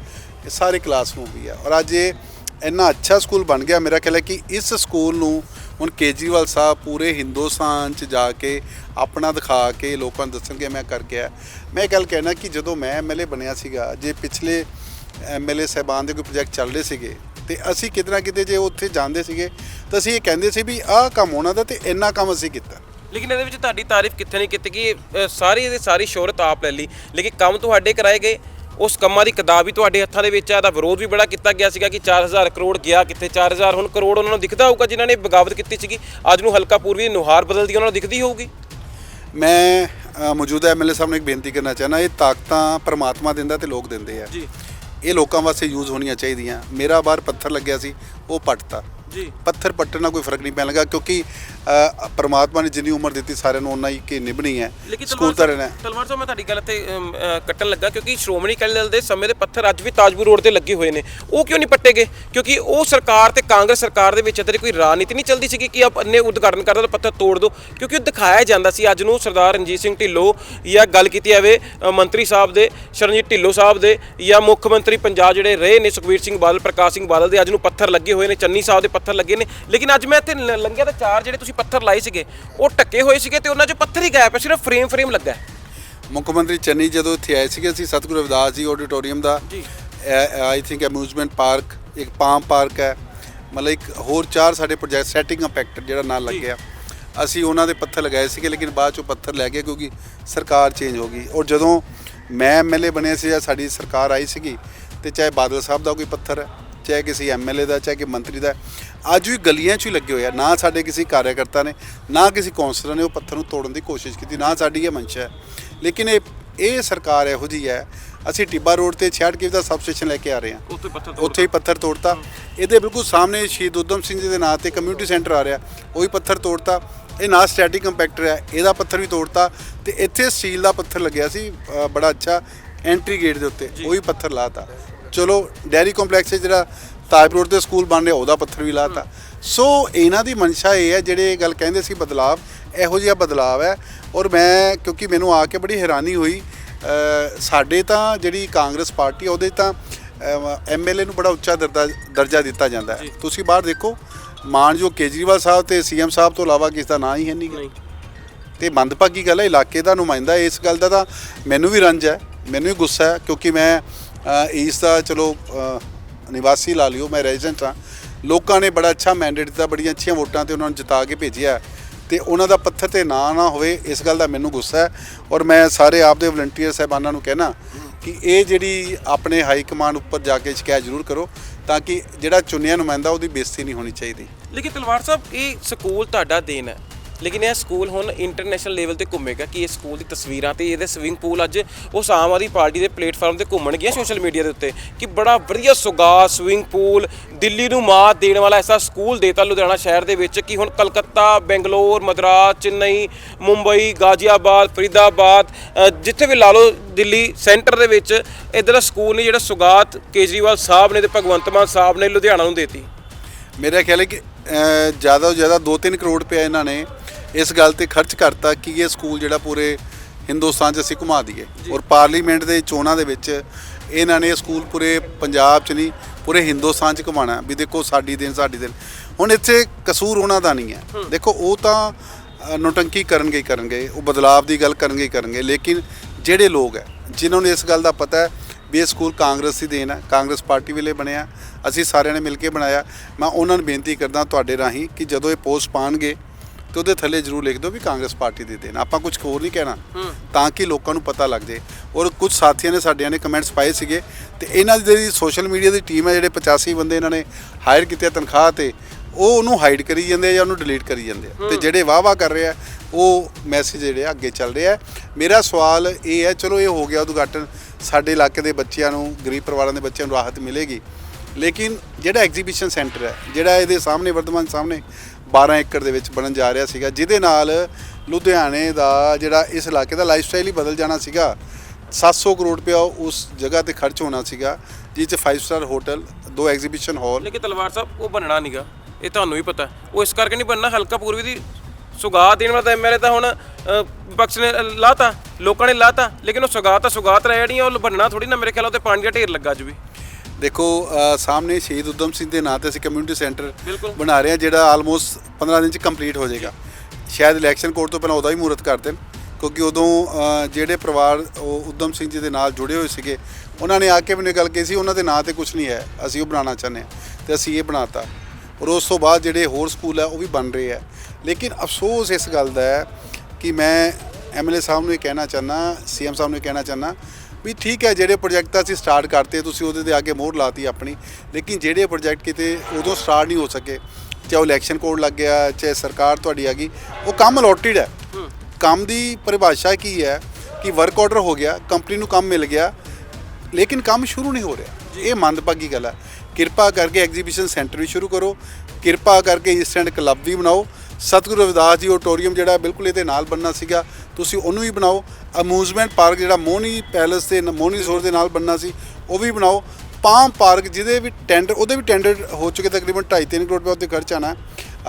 ਇਹ ਸਾਰੇ ਕਲਾਸਰੂਮ ਵੀ ਹੈ। ਔਰ ਅੱਜ ਇਹ ਇੰਨਾ ਅੱਛਾ ਸਕੂਲ ਬਣ ਗਿਆ, ਮੇਰਾ ਖਿਆਲ ਹੈ ਕਿ ਇਸ ਸਕੂਲ ਨੂੰ ਹੁਣ ਕੇਜਰੀਵਾਲ ਸਾਹਿਬ ਪੂਰੇ ਹਿੰਦੁਸਤਾਨ 'ਚ ਜਾ ਕੇ ਆਪਣਾ ਦਿਖਾ ਕੇ ਲੋਕਾਂ ਨੂੰ ਦੱਸਣਗੇ, ਮੈਂ ਕਰਕੇ ਆ ਮੈਂ ਇਹ ਗੱਲ ਕਹਿਣਾ ਕਿ ਜਦੋਂ ਮੈਂ ਐਮਐਲਏ ਬਣਿਆ ਸੀਗਾ, ਜੇ ਪਿਛਲੇ ਐਮਐਲਏ ਸਾਹਿਬਾਨ ਦੇ ਕੋਈ ਪ੍ਰੋਜੈਕਟ ਚੱਲ ਰਹੇ ਸੀਗੇ, ਤੇ ਅਸੀਂ ਕਿਤੇ ਨਾ ਕਿਤੇ ਜੇ ਉੱਥੇ ਜਾਂਦੇ ਸੀਗੇ, ਤਾਂ ਅਸੀਂ ਇਹ ਕਹਿੰਦੇ ਸੀ ਵੀ ਆਹ ਕੰਮ ਹੋਣਾ ਦਾ ਤੇ ਇੰਨਾ ਕੰਮ ਅਸੀਂ ਕੀਤਾ। ਲੇਕਿਨ ਇਹਦੇ ਵਿੱਚ ਤੁਹਾਡੀ ਤਾਰੀਫ ਕਿੱਥੇ ਨਹੀਂ ਕੀਤੀ ਕਿ ਅ, ਸਾਰੀ ਇਹਦੀ ਸਾਰੀ ਸ਼ੋਹਰਤ ਆਪ ਲੈ ਲਈ। ਲੇਕਿਨ ਕੰਮ ਤੁਹਾਡੇ ਕਰਾਏ ਗਏ ਉਸ ਕੰਮਾਂ ਦੀ ਕਿਤਾਬ ਵੀ ਤੁਹਾਡੇ ਹੱਥਾਂ ਦੇ ਵਿੱਚ ਆ ਦਾ ਵਿਰੋਧ ਵੀ ਬੜਾ ਕੀਤਾ ਗਿਆ ਸੀਗਾ ਕਿ 4000 ਕਰੋੜ ਗਿਆ ਕਿੱਥੇ 4000 ਹੁਣ ਕਰੋੜ ਉਹਨਾਂ ਨੂੰ ਦਿਖਦਾ ਹੋਊਗਾ ਜਿਨ੍ਹਾਂ ਨੇ ਬਗਾਵਤ ਕੀਤੀ ਸੀਗੀ। ਅੱਜ ਨੂੰ ਹਲਕਾ ਪੂਰਬੀ ਦੀ ਨੁਹਾਰ ਬਦਲਦੀ ਉਹਨਾਂ ਨੂੰ ਦਿਖਦੀ ਹੋਊਗੀ। ਮੈਂ ਅ, ਮੌਜੂਦਾ ਐਮਐਲਏ ਸਾਹਿਬ ਨੂੰ ਇੱਕ ਬੇਨਤੀ ਕਰਨਾ ਚਾਹਨਾ ਇਹ ਤਾਕਤਾਂ ਪ੍ਰਮਾਤਮਾ ਦਿੰਦਾ ਤੇ ਲੋਕ ਦਿੰਦੇ ਆ। ਜੀ। ਇਹ ਲੋਕਾਂ ਵਾਸਤੇ ਯੂਜ਼ ਹੋਣੀਆਂ ਚਾਹੀਦੀਆਂ। ਮੇਰਾ ਬਾਹਰ ਪੱਥਰ ਲੱਗਿਆ ਸੀ ਉਹ ਪੱਟਤਾ। ਜੀ। ਪੱਥਰ ਪੱਟਣ ਨਾਲ ਕੋਈ ਫ਼ਰਕ ਨਹੀਂ ਪੈਣ ਲੱਗਾ ਕਿਉਂਕਿ ਪ੍ਰਮਾਤਮਾ ਨੇ ਜਿੰਨੀ ਉਮਰ ਦਿੱਤੀ ਸਾਰਿਆਂ ਨੂੰ ਉਨਾ ਹੀ ਕਿ ਨਿਭਣੀ ਹੈ ਸਕੂਲ ਤਾਂ ਰਹਿਣਾ। ਹੈ। ਤਲਵਾਰ ਸਾਹਿਬ ਮੈਂ ਤੁਹਾਡੀ ਗੱਲ ਤੇ ਅਮ, ਅ, ਕੱਟਣ ਲੱਗਾ ਕਿਉਂਕਿ ਸ਼੍ਰੋਮਣੀ ਅਕਾਲੀ ਦਲ ਦੇ ਸਮੇਂ ਦੇ ਪੱਥਰ ਅੱਜ ਵੀ ਤਾਜਪੁਰ ਰੋਡ ਤੇ ਲੱਗੇ ਹੋਏ ਨੇ। ਉਹ ਕਿਉਂ ਨਹੀਂ ਪੱਟੇ ਗਏ ਕਿਉਂਕਿ ਉਹ ਸਰਕਾਰ ਤੇ ਕਾਂਗਰਸ ਸਰਕਾਰ ਦੇ ਵਿੱਚ ਦੀ ਕੋਈ ਰਾਜਨੀਤੀ ਨਹੀਂ ਚੱਲਦੀ ਸੀਗੀ ਕਿ ਆਪ ਅੰਨੇ ਉਦਘਾਟਨ ਕਰਦਾ ਤਾਂ ਪੱਥਰ ਤੋੜ ਦਿਓ ਕਿਉਂਕਿ ਉਹ ਦਿਖਾਇਆ ਜਾਂਦਾ ਸੀ ਅੱਜ ਨੂੰ ਸਰਦਾਰ ਰਣਜੀਤ ਸਿੰਘ ਢਿੱਲੋਂ ਜਾਂ ਗੱਲ ਕੀਤੀ ਜਾਵੇ ਅ, ਮੰਤਰੀ ਸਾਹਿਬ ਦੇ ਸ਼ਰਨਜੀਤ ਢਿੱਲੋਂ ਸਾਹਿਬ ਦੇ ਜਾਂ ਮੁੱਖ ਮੰਤਰੀ ਪੰਜਾਬ ਜਿਹੜੇ ਰਹੇ ਨੇ ਸੁਖਬੀਰ ਸਿੰਘ ਬਾਦਲ ਪ੍ਰਕਾਸ਼ ਸਿੰਘ ਬਾਦਲ ਦੇ ਅੱਜ ਨੂੰ ਪੱਥਰ ਲੱਗੇ ਹੋਏ ਨੇ ਚੰਨੀ ਸਾਹਿਬ ਦੇ ਪੱਥਰ ਲੱਗੇ ਨੇ। ਲੇਕਿਨ ਅੱਜ ਮੈਂ ਇੱਥੇ ਲ- ਲੰਘਿਆ ਤਾਂ ਚਾਰ ਜਿਹੜੇ ਤੁਸੀਂ ਪੱਥਰ ਲਾਏ ਸੀਗੇ। ਉਹ ਟੱਕੇ ਹੋਏ ਸੀਗੇ ਤੇ ਉਹਨਾਂ 'ਚ ਪੱਥਰ ਹੀ ਗਾਇਬ ਹੈ ਸਿਰਫ ਫਰੇਮ ਫਰੇਮ ਲੱਗਾ ਹੈ। ਮੁੱਖ ਮੰਤਰੀ ਚੰਨੀ ਜਦੋਂ ਇੱਥੇ ਆਏ ਸੀਗੇ ਅਸੀਂ ਸਤਿਗੁਰੂ ਰਵਿਦਾਸ ਜੀ ਆਡੀਟੋਰੀਅਮ ਦਾ ਜੀ। ਆਈ ਥਿੰਕ ਅਮਿਊਜ਼ਮੈਂਟ ਪਾਰਕ ਇੱਕ ਪਾਮ ਪਾਰਕ ਹੈ। ਮਤਲਬ ਇੱਕ ਹੋਰ ਚਾਰ ਸਾਡੇ ਪ੍ਰੋਜੈਕਟ ਸੈਟਿੰਗ ਇੰਪੈਕਟ ਜਿਹੜਾ ਨਾਲ ਲੱਗਿਆ। ਅਸੀਂ ਉਹਨਾਂ ਦੇ ਪੱਥਰ ਲਗਾਏ ਸੀਗੇ ਲੇਕਿਨ ਬਾਅਦ ਚੋਂ ਪੱਥਰ ਲੈ ਗਏ ਕਿਉਂਕਿ ਸਰਕਾਰ ਚੇਂਜ ਹੋ ਗਈ। ਔਰ ਜਦੋਂ ਮੈਂ ਐਮਐਲਏ ਬਣਿਆ ਸੀ ਜਾਂ ਸਾਡੀ ਸਰਕਾਰ ਆਈ ਸੀਗੀ ਤੇ ਚਾਹੇ ਬਾਦਲ ਸਾਹਿਬ ਦਾ ਕੋਈ ਪੱਥਰ ਹੈ ਚਾਹੇ ਕਿਸੇ ਐਮਐਲਏ ਦਾ ਚਾਹੇ ਕਿ ਮੰਤਰੀ ਦਾ ਅੱਜ ਵੀ ਗਲੀਆਂ 'ਚ ਹੀ ਲੱਗੇ ਹੋਏ ਆ। ਨਾ ਸਾਡੇ ਕਿਸੇ ਕਾਰਜਕਰਤਾ ਨੇ ਨਾ ਕਿਸੇ ਕੌਂਸਲਰ ਨੇ ਉਹ ਪੱਥਰ ਨੂੰ ਤੋੜਨ ਦੀ ਕੋਸ਼ਿਸ਼ ਕੀਤੀ ਨਾ ਸਾਡੀ ਇਹ ਮਨਸ਼ਾ ਹੈ। ਲੇਕਿਨ ਇਹ ਇਹ ਸਰਕਾਰ ਇਹੋ ਜਿਹੀ ਹੈ ਅਸੀਂ ਟਿੱਬਾ ਰੋਡ ਤੇ 66 ਕੇ ਦਾ ਸਬ ਸਟੇਸ਼ਨ ਲੈ ਕੇ ਆ ਰਹੇ ਹਾਂ। ਉੱਥੇ ਹੀ ਪੱਥਰ ਤੋੜਤਾ। ਇਹਦੇ ਬਿਲਕੁਲ ਸਾਹਮਣੇ ਸ਼ਹੀਦ ਉਦਮ ਸਿੰਘ ਜੀ ਦੇ ਨਾਂ ਤੇ ਕਮਿਊਨਿਟੀ ਸੈਂਟਰ ਆ ਰਿਹਾ। ਉਹ ਵੀ ਪੱਥਰ ਤੋੜਤਾ। ਇਹ ਨਾਲ ਸਟੈਟਿਕ ਕੰਪੈਕਟਰ ਹੈ ਇਹਦਾ ਪੱਥਰ ਵੀ ਤੋੜਤਾ ਤੇ ਇੱਥੇ ਸਟੀਲ ਦਾ ਪੱਥਰ ਲੱਗਿਆ ਸੀ ਬੜਾ ਅੱਛਾ ਐਂਟਰੀ ਗੇਟ ਦੇ ਉੱਤੇ। ਉਹ ਪੱਥਰ ਲਾਤਾ। ਚਲੋ ਡੈਰੀ ਕੰਪਲੈਕਸ ਜਿਹੜਾ ਤਾਜ ਰੋਡ ਤੇ ਸਕੂਲ ਬਣ ਰਿਹਾ ਉਹਦਾ ਪੱਥਰ ਵੀ ਲਾਤਾ ਸੋ ਇਹਨਾਂ ਦੀ ਮਨਸ਼ਾ ਇਹ ਹੈ ਜਿਹੜੇ ਇਹ ਗੱਲ ਕਹਿੰਦੇ ਸੀ ਬਦਲਾਵ ਇਹੋ ਜਿਹਾ ਬਦਲਾਵ ਹੈ। ਔਰ ਮੈਂ ਕਿਉਂਕਿ ਮੈਨੂੰ ਆ ਕੇ ਬੜੀ ਹੈਰਾਨੀ ਹੋਈ ਸਾਡੇ ਤਾਂ ਜਿਹੜੀ ਕਾਂਗਰਸ ਪਾਰਟੀ ਉਹਦੇ ਤਾਂ ਐਮਐਲਏ ਨੂੰ ਬੜਾ ਉੱਚਾ ਦਰਜਾ ਦਿੱਤਾ ਜਾਂਦਾ ਹੈ। ਤੁਸੀਂ ਬਾਹਰ ਦੇਖੋ ਮਾਨਯੋਗ ਕੇਜਰੀਵਾਲ ਸਾਹਿਬ ਤੇ ਸੀਐਮ ਸਾਹਿਬ ਤੋਂ ਇਲਾਵਾ ਕਿਸ ਦਾ ਨਾਂ ਹੀ ਹੈ ਨਹੀਂ। ਤੇ ਮੰਦਭਾਗੀ ਗੱਲ ਹੈ ਇਲਾਕੇ ਦਾ ਨੁਮਾਇੰਦਾ ਇਸ ਗੱਲ ਦਾ ਤਾਂ ਮੈਨੂੰ ਵੀ ਰੰਜ ਹੈ ਮੈਨੂੰ ਵੀ ਗੁੱਸਾ ਹੈ ਕਿਉਂਕਿ ਮੈਂ ਇਸ ਦਾ ਚਲੋ ਨਿਵਾਸੀ ਲਾ ਲਿਓ, ਮੈਂ ਰੈਜ਼ੀਡੈਂਟ ਹਾਂ। ਲੋਕਾਂ ਨੇ ਬੜਾ ਅੱਛਾ ਮੈਂਡੇਟ ਦਿੱਤਾ, ਬੜੀਆਂ ਅੱਛੀਆਂ ਵੋਟਾਂ ਤੇ ਉਹਨਾਂ ਨੂੰ ਜਿਤਾ ਕੇ ਭੇਜਿਆ ਤੇ ਉਹਨਾਂ ਦਾ ਪੱਥਰ ਤੇ ਨਾ ਨਾ ਹੋਵੇ, ਇਸ ਗੱਲ ਦਾ ਮੈਨੂੰ ਗੁੱਸਾ ਹੈ। ਔਰ ਮੈਂ ਸਾਰੇ ਆਪ ਦੇ ਵਲੰਟੀਅਰ ਸਹਿਬਾਨਾਂ ਨੂੰ ਕਹਿਣਾ ਕਿ ਇਹ ਜਿਹੜੀ ਆਪਣੇ ਹਾਈ ਕਮਾਂਡ ਉੱਪਰ ਜਾ ਕੇ ਸ਼ਿਕਾਇਤ ਜ਼ਰੂਰ ਕਰੋ, ਤਾਂ ਕਿ ਜਿਹੜਾ ਚੁਣਿਆ ਨੁਮਾਇੰਦਾ ਉਹਦੀ ਬੇਇੱਜ਼ਤੀ ਨਹੀਂ ਹੋਣੀ ਚਾਹੀਦੀ। ਲੇਕਿਨ ਤਲਵਾਰ ਸਾਹਿਬ, ਇਹ ਸਕੂਲ ਤੁਹਾਡਾ ਦੇਣ ਹੈ। ਲੇਕਿਨ ਇਹ ਸਕੂਲ ਹੁਣ ਇੰਟਰਨੈਸ਼ਨਲ ਲੈਵਲ ਤੇ ਘੁੰਮੇਗਾ ਕਿ ਇਹ ਸਕੂਲ ਦੀ ਤਸਵੀਰਾਂ ਤੇ ਇਹਦੇ ਸਵਿੰਗ ਪੂਲ ਅੱਜ ਉਸ ਆਮ ਆਦਮੀ ਪਾਰਟੀ ਦੇ ਪਲੇਟਫਾਰਮ ਤੇ ਘੁੰਮਣਗੀਆਂ ਸੋਸ਼ਲ ਮੀਡੀਆ ਦੇ ਉੱਤੇ ਕਿ ਬੜਾ ਵਧੀਆ ਸੁਗਾ ਸਵਿੰਗ ਪੂਲ ਦਿੱਲੀ ਨੂੰ ਮਾਤ ਦੇਣ ਵਾਲਾ ਐਸਾ ਸਕੂਲ ਦੇਤਾ ਲੁਧਿਆਣਾ ਸ਼ਹਿਰ ਦੇ ਵਿੱਚ ਕਿ ਹੁਣ ਕਲਕੱਤਾ, ਬੈਂਗਲੌਰ, ਮਦਰਾਸ, ਚੇਨਈ, ਮੁੰਬਈ, ਗਾਜ਼ੀਆਬਾਦ, ਫਰੀਦਾਬਾਦ ਜਿੱਥੇ ਵੀ ਲਾ ਲਓ ਦਿੱਲੀ ਸੈਂਟਰ ਦੇ ਵਿੱਚ ਇਧਰ ਦਾ ਸਕੂਲ ਨੇ ਜਿਹੜਾ ਸੁਗਾਤ ਕੇਜਰੀਵਾਲ ਸਾਹਿਬ ਨੇ ਤੇ ਭਗਵੰਤ ਮਾਨ ਸਾਹਿਬ ਨੇ ਲੁਧਿਆਣਾ ਨੂੰ ਦੇਤੀ। ਮੇਰਾ ਖਿਆਲ ਹੈ ਕਿ ਜ਼ਿਆਦਾ ਤੋਂ ਜ਼ਿਆਦਾ 2-3 ਕਰੋੜ ਰੁਪਏ ਇਹਨਾਂ ਨੇ ਇਸ ਗੱਲ ਤੇ ਖਰਚ ਕਰਤਾ ਕਿ ਇਹ ਸਕੂਲ ਜਿਹੜਾ ਪੂਰੇ ਹਿੰਦੁਸਤਾਨ 'ਚ ਅਸੀਂ ਘੁਮਾ ਦਈਏ ਔਰ ਪਾਰਲੀਮੈਂਟ ਦੇ ਚੋਣਾਂ ਦੇ ਵਿੱਚ ਇਹਨਾਂ ਨੇ ਇਹ ਸਕੂਲ ਪੂਰੇ ਪੰਜਾਬ 'ਚ ਨਹੀਂ ਪੂਰੇ ਹਿੰਦੁਸਤਾਨ 'ਚ ਘੁਮਾਣਾ ਵੀ ਦੇਖੋ ਸਾਡੀ ਦੇਣ ਸਾਡੀ ਦੇਣ ਹੁਣ ਇੱਥੇ ਕਸੂਰ ਉਹਨਾਂ ਦਾ ਨਹੀਂ ਹੈ। ਦੇਖੋ ਉਹ ਤਾਂ ਨੋਟੰਕੀ ਕਰਨਗੇ ਹੀ ਕਰਨਗੇ ਉਹ ਬਦਲਾਵ ਦੀ ਗੱਲ ਕਰਨਗੇ ਹੀ ਕਰਨਗੇ ਲੇਕਿਨ ਜਿਹੜੇ ਲੋਕ ਹੈ ਜਿਨ੍ਹਾਂ ਨੂੰ ਇਸ ਗੱਲ ਦਾ ਪਤਾ ਹੈ ਵੀ ਇਹ ਸਕੂਲ ਕਾਂਗਰਸ ਦੀ ਦੇਣ ਹੈ ਕਾਂਗਰਸ ਪਾਰਟੀ ਵੇਲੇ ਬਣਿਆ ਅਸੀਂ ਸਾਰਿਆਂ ਨੇ ਮਿਲ ਕੇ ਬਣਾਇਆ ਮੈਂ ਉਹਨਾਂ ਨੂੰ ਬੇਨਤੀ ਕਰਦਾ ਤੁਹਾਡੇ ਰਾਹੀਂ ਕਿ ਜਦੋਂ ਇਹ ਪੋਸਟ ਪਾਣਗੇ ਤੇ ਉਹਦੇ ਥੱਲੇ ਜ਼ਰੂਰ ਲਿਖ ਦਿਓ ਵੀ ਕਾਂਗਰਸ ਪਾਰਟੀ ਦੀ ਦੇਣ ਆਪਾਂ ਕੁਝ ਹੋਰ ਨਹੀਂ ਕਹਿਣਾ। ਤਾਂ ਕਿ ਲੋਕਾਂ ਨੂੰ ਪਤਾ ਲੱਗ ਜੇ ਔਰ ਕੁਝ ਸਾਥੀਆਂ ਨੇ ਸਾਡਿਆਂ ਨੇ ਕਮੈਂਟਸ ਪਾਏ ਸੀਗੇ। ਤੇ ਇਹਨਾਂ ਦੀ ਜਿਹੜੀ ਸੋਸ਼ਲ ਮੀਡੀਆ ਦੀ ਟੀਮ ਹੈ ਜਿਹੜੇ 85 ਬੰਦੇ ਇਹਨਾਂ ਨੇ ਹਾਇਰ ਕੀਤੇ ਤਨਖਾਹ ਤੇ ਉਹ ਉਹਨੂੰ ਹਾਈਡ ਕਰੀ ਜਾਂਦੇ ਆ ਜਾਂ ਉਹਨੂੰ ਡਿਲੀਟ ਕਰੀ ਜਾਂਦੇ ਆ। ਤੇ ਜਿਹੜੇ ਵਾਹ ਵਾਹ ਕਰ ਰਹੇ ਆ ਉਹ ਮੈਸੇਜ ਜਿਹੜੇ ਅੱਗੇ ਚੱਲ ਰਹੇ ਮੇਰਾ ਸਵਾਲ ਇਹ ਹੈ ਚਲੋ ਇਹ ਹੋ ਗਿਆ ਉਦਘਾਟਨ ਸਾਡੇ ਇਲਾਕੇ ਦੇ ਬੱਚਿਆਂ ਨੂੰ ਗਰੀਬ ਪਰਿਵਾਰਾਂ ਦੇ ਬੱਚਿਆਂ ਨੂੰ ਰਾਹਤ ਮਿਲੇਗੀ। ਲੇਕਿਨ ਜਿਹੜਾ ਐਗਜ਼ੀਬਿਸ਼ਨ ਸੈਂਟਰ ਹੈ ਜਿਹੜਾ ਇਹਦੇ ਸਾਹਮਣੇ ਵਰਤਮਾਨ ਸਾਹਮਣੇ 12 ਏਕੜ ਦੇ ਵਿੱਚ ਬਣਨ ਜਾ ਰਿਹਾ ਸੀਗਾ ਜਿਹਦੇ ਨਾਲ ਲੁਧਿਆਣੇ ਦਾ ਜਿਹੜਾ ਇਸ ਇਲਾਕੇ ਦਾ ਲਾਈਫ ਸਟਾਈਲ ਹੀ ਬਦਲ ਜਾਣਾ ਸੀਗਾ। 700 ਕਰੋੜ ਰੁਪਇਆ ਉਸ ਜਗ੍ਹਾ ਤੇ ਖਰਚ ਹੋਣਾ ਸੀਗਾ ਜਿਸ 'ਚ 5 ਸਟਾਰ ਹੋਟਲ ਦੋ ਐਗਜ਼ੀਬਿਸ਼ਨ ਹਾਲ ਲੇਕਿਨ ਤਲਵਾਰ ਸਾਹਿਬ ਉਹ ਬਣਨਾ ਨਹੀਂਗਾ ਇਹ ਤੁਹਾਨੂੰ ਵੀ ਪਤਾ ਉਹ ਇਸ ਕਰਕੇ ਨਹੀਂ ਬਣਨਾ ਹਲਕਾ ਪੂਰਬੀ ਦੀ ਸੁਗਾਤ ਦੇਣ ਵਾਲਾ ਤਾਂ ਐਮਐਲਏ ਤਾਂ ਹੁਣ ਅ, ਵਿਪਕਸ਼ ਨੇ ਲਾਤਾ ਲੋਕਾਂ ਨੇ ਲਾਤਾ ਲੇਕਿਨ ਉਹ ਸੁਗਾਤ ਤਾਂ ਸੁਗਾਤ ਰਹਿ ਜਾਣੀ ਆ, ਉਹ ਬਣਨਾ ਥੋੜੀ ਨਾ ਮੇਰੇ ਖਿਆਲ ਉਹ ਤੇ ਪਾਣੀ ਦਾ ਢੇਰ ਲੱਗਾ ਅੱਜ ਵੀ। ਦੇਖੋ ਸਾਹਮਣੇ ਸ਼ਹੀਦ ਉਦਮ ਸਿੰਘ ਦੇ ਨਾਂ ਤੇ ਅਸੀਂ ਕਮਿਊਨਿਟੀ ਸੈਂਟਰ। ਬਣਾ ਰਹੇ ਹਾਂ ਜਿਹੜਾ ਆਲਮੋਸਟ 15 ਦਿਨ ਚ ਕੰਪਲੀਟ ਹੋ ਜਾਏਗਾ। ਸ਼ਾਇਦ ਇਲੈਕਸ਼ਨ ਕੋਡ ਤੋਂ ਪਹਿਲਾਂ ਉਹਦਾ ਹੀ ਮੂਰਤ ਕਰ ਦੇਣ ਕਿਉਂਕਿ ਉਦੋਂ ਜਿਹੜੇ ਪਰਿਵਾਰ ਉਹ ਉਦਮ ਸਿੰਘ ਜੀ ਦੇ ਨਾਲ ਜੁੜੇ ਹੋਏ ਸੀਗੇ ਉਹਨਾਂ ਨੇ ਆ ਕੇ ਮੈਨੂੰ ਇਹ ਗੱਲ ਕਹੀ ਸੀ ਉਹਨਾਂ ਦੇ ਨਾਂ ਤੇ ਕੁਝ ਨਹੀਂ ਹੈ ਅਸੀਂ ਉਹ ਬਣਾਉਣਾ ਚਾਹੁੰਦੇ ਹਾਂ ਤੇ ਅਸੀਂ ਇਹ ਬਣਾਤਾ। ਔਰ ਉਸ ਤੋਂ ਬਾਅਦ ਜਿਹੜੇ ਹੋਰ ਸਕੂਲ ਹੈ ਉਹ ਵੀ ਬਣ ਰਹੇ ਹੈ। ਲੇਕਿਨ ਅਫਸੋਸ ਇਸ ਗੱਲ ਦਾ ਹੈ ਕਿ ਮੈਂ ਐਮਐਲਏ ਸਾਹਿਬ ਨੂੰ ਇਹ ਕਹਿਣਾ ਚਾਹੁੰਦਾ ਸੀਐਮ ਸਾਹਿਬ ਨੂੰ ਇਹ ਕਹਿਣਾ ਚਾਹੁੰਦਾ ਵੀ ਠੀਕ ਹੈ ਜਿਹੜੇ ਪ੍ਰੋਜੈਕਟ ਅਸੀਂ ਸਟਾਰਟ ਕਰਤੇ ਤੁਸੀਂ ਉਹਦੇ ਤੇ ਅੱਗੇ ਮੋਹਰ ਲਾਤੀ ਆਪਣੀ ਲੇਕਿਨ ਜਿਹੜੇ ਪ੍ਰੋਜੈਕਟ ਕਿਤੇ ਉਦੋਂ ਸਟਾਰਟ ਨਹੀਂ ਹੋ ਸਕੇ ਚਾਹੇ ਉਹ ਇਲੈਕਸ਼ਨ ਕੋਡ ਲੱਗ ਗਿਆ ਚਾਹੇ ਸਰਕਾਰ ਤੁਹਾਡੀ ਆ ਗਈ ਉਹ ਕੰਮ ਅਲੋਟਡ ਹੈ। ਕੰਮ ਦੀ ਪਰਿਭਾਸ਼ਾ ਕੀ ਹੈ ਕਿ ਵਰਕ ਆਰਡਰ ਹੋ ਗਿਆ ਕੰਪਨੀ ਨੂੰ ਕੰਮ ਮਿਲ ਗਿਆ ਲੇਕਿਨ ਕੰਮ ਸ਼ੁਰੂ ਨਹੀਂ ਹੋ ਰਿਹਾ। ਇਹ ਮੰਦਭਾਗੀ ਗੱਲ ਹੈ। ਕਿਰਪਾ ਕਰਕੇ ਐਗਜ਼ੀਬਿਸ਼ਨ ਸੈਂਟਰ ਵੀ ਸ਼ੁਰੂ ਕਰੋ ਕਿਰਪਾ ਕਰਕੇ ਈਸਟ ਐਂਡ ਕਲੱਬ ਵੀ ਬਣਾਓ। ਸਤਿਗੁਰੂ ਰਵਿਦਾਸ ਜੀ ਆਡੀਟੋਰੀਅਮ ਜਿਹੜਾ ਬਿਲਕੁਲ ਇਹਦੇ ਨਾਲ ਬਣਨਾ ਸੀਗਾ ਤੁਸੀਂ ਉਹਨੂੰ ਵੀ ਬਣਾਓ। ਅਮਿਊਜ਼ਮੈਂਟ ਪਾਰਕ ਜਿਹੜਾ ਮੋਨੀ ਪੈਲੇਸ ਤੇ ਮੋਨੀ ਸੋਰ ਦੇ ਨਾਲ ਬਣਨਾ ਸੀ, ਉਹ ਵੀ ਬਣਾਓ। ਪਾਮ ਪਾਰਕ ਜਿਹਦੇ ਵੀ ਟੈਂਡਰ ਉਹਦੇ ਵੀ ਟੈਂਡਰ ਹੋ ਚੁੱਕੇ ਤਕਰੀਬਨ 2.5-3 ਕਰੋੜ ਰੁਪਏ ਉਹਦੇ ਖਰਚ ਆਣਾ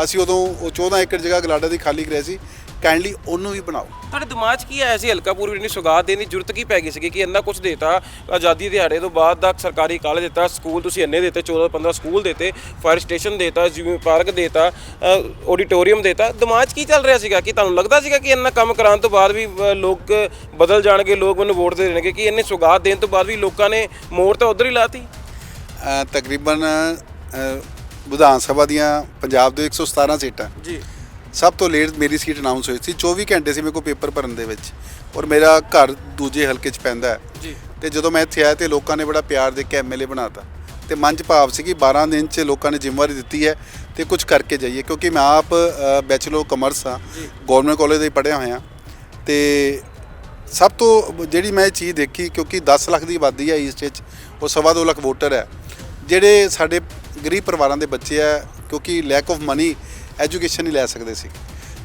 ਅਸੀਂ ਉਦੋਂ ਉਹ 14 ਏਕੜ ਜਗ੍ਹਾ ਗਲਾਡਾ ਦੀ ਖਾਲੀ ਕਰਾਈ ਸੀ। ਕਾਈਂਡਲੀ ਉਹਨੂੰ ਵੀ ਬਣਾਓ। ਤੁਹਾਡੇ ਦਿਮਾਗ 'ਚ ਕੀ ਆਇਆ ਸੀ ਹਲਕਾ ਪੂਰਬੀ ਨੂੰ ਸੁਗਾਤ ਦੇਣ ਦੀ? ਜ਼ਰੂਰਤ ਕੀ ਪੈ ਗਈ ਸੀ ਕਿ ਇੰਨਾ ਕੁਝ ਦੇਤਾ ਆਜ਼ਾਦੀ ਦਿਹਾੜੇ ਤੋਂ ਬਾਅਦ ਦਾ ਸਰਕਾਰੀ ਕਾਲਜ ਦਿੱਤਾ ਸਕੂਲ ਤੁਸੀਂ ਇੰਨੇ ਦਿੱਤੇ 14 15 ਸਕੂਲ ਦਿੱਤੇ ਫਾਇਰ ਸਟੇਸ਼ਨ ਦਿੱਤਾ ਜਿਵੇਂ ਪਾਰਕ ਦਿੱਤਾ ਆਡੀਟੋਰੀਅਮ ਦਿੱਤਾ। ਦਿਮਾਗ 'ਚ ਕੀ ਚੱਲ ਰਿਹਾ ਸੀਗਾ? ਕਿ ਤੁਹਾਨੂੰ ਲੱਗਦਾ ਸੀਗਾ ਕਿ ਇੰਨਾ ਕੰਮ ਕਰਾਉਣ ਤੋਂ ਬਾਅਦ ਵੀ ਲੋਕ ਬਦਲ ਜਾਣਗੇ ਲੋਕ ਮੈਨੂੰ ਵੋਟ ਦੇ ਦੇਣਗੇ ਕਿ ਇੰਨੇ ਸੁਗਾਤ ਦੇਣ ਤੋਂ ਬਾਅਦ ਵੀ ਲੋਕਾਂ ਨੇ ਮੋੜ ਤਾਂ ਉਧਰ ਹੀ ਲਾਤੀ? ਤਕਰੀਬਨ ਵਿਧਾਨ ਸਭਾ ਦੀਆਂ ਪੰਜਾਬ ਦੇ 117 ਸੀਟਾਂ ਜੀ। ਸਭ ਤੋਂ ਲੇਟ ਮੇਰੀ ਸੀਟ ਅਨਾਉਂਸ ਹੋਈ ਸੀ। 24 ਘੰਟੇ ਸੀ ਮੇਰੇ ਕੋਲ ਪੇਪਰ ਭਰਨ ਦੇ ਵਿੱਚ। ਔਰ ਮੇਰਾ ਘਰ ਦੂਜੇ ਹਲਕੇ 'ਚ ਪੈਂਦਾ ਹੈ। ਜੀ। ਤੇ ਜਦੋਂ ਮੈਂ ਇੱਥੇ ਆਇਆ ਤੇ ਲੋਕਾਂ ਨੇ ਬੜਾ ਪਿਆਰ ਦੇ ਕੇ ਐਮਐਲਏ ਬਣਾਤਾ। ਤੇ ਮਨ 'ਚ ਭਾਵ ਸੀ ਕਿ 12 ਦਿਨ 'ਚ ਲੋਕਾਂ ਨੇ ਜ਼ਿੰਮੇਵਾਰੀ ਦਿੱਤੀ ਹੈ ਤੇ ਕੁਝ ਕਰਕੇ ਜਾਈਏ ਕਿਉਂਕਿ ਮੈਂ ਆਪ ਬੈਚਲਰ ਕਾਮਰਸ ਹਾਂ। ਗਵਰਨਮੈਂਟ ਕਾਲਜ ਦੇ ਪੜ੍ਹਿਆ ਹੋਇਆ। ਤੇ ਸਭ ਤੋਂ ਜਿਹੜੀ ਮੈਂ ਇਹ ਚੀਜ਼ ਦੇਖੀ ਕਿਉਂਕਿ 10 ਲੱਖ ਦੀ ਆਬਾਦੀ ਹੈ ਈਸਟ ਵਿੱਚ ਉਹ ਸਵਾ ਦੋ ਲੱਖ ਵੋਟਰ ਹੈ। ਜਿਹੜੇ ਸਾਡੇ ਗਰੀਬ ਪਰਿਵਾਰਾਂ ਦੇ ਬੱਚੇ ਆ ਕਿਉਂਕਿ ਲੈਕ ਆਫ ਮਨੀ ਐਜੂਕੇਸ਼ਨ ਨਹੀਂ ਲੈ ਸਕਦੇ ਸੀ।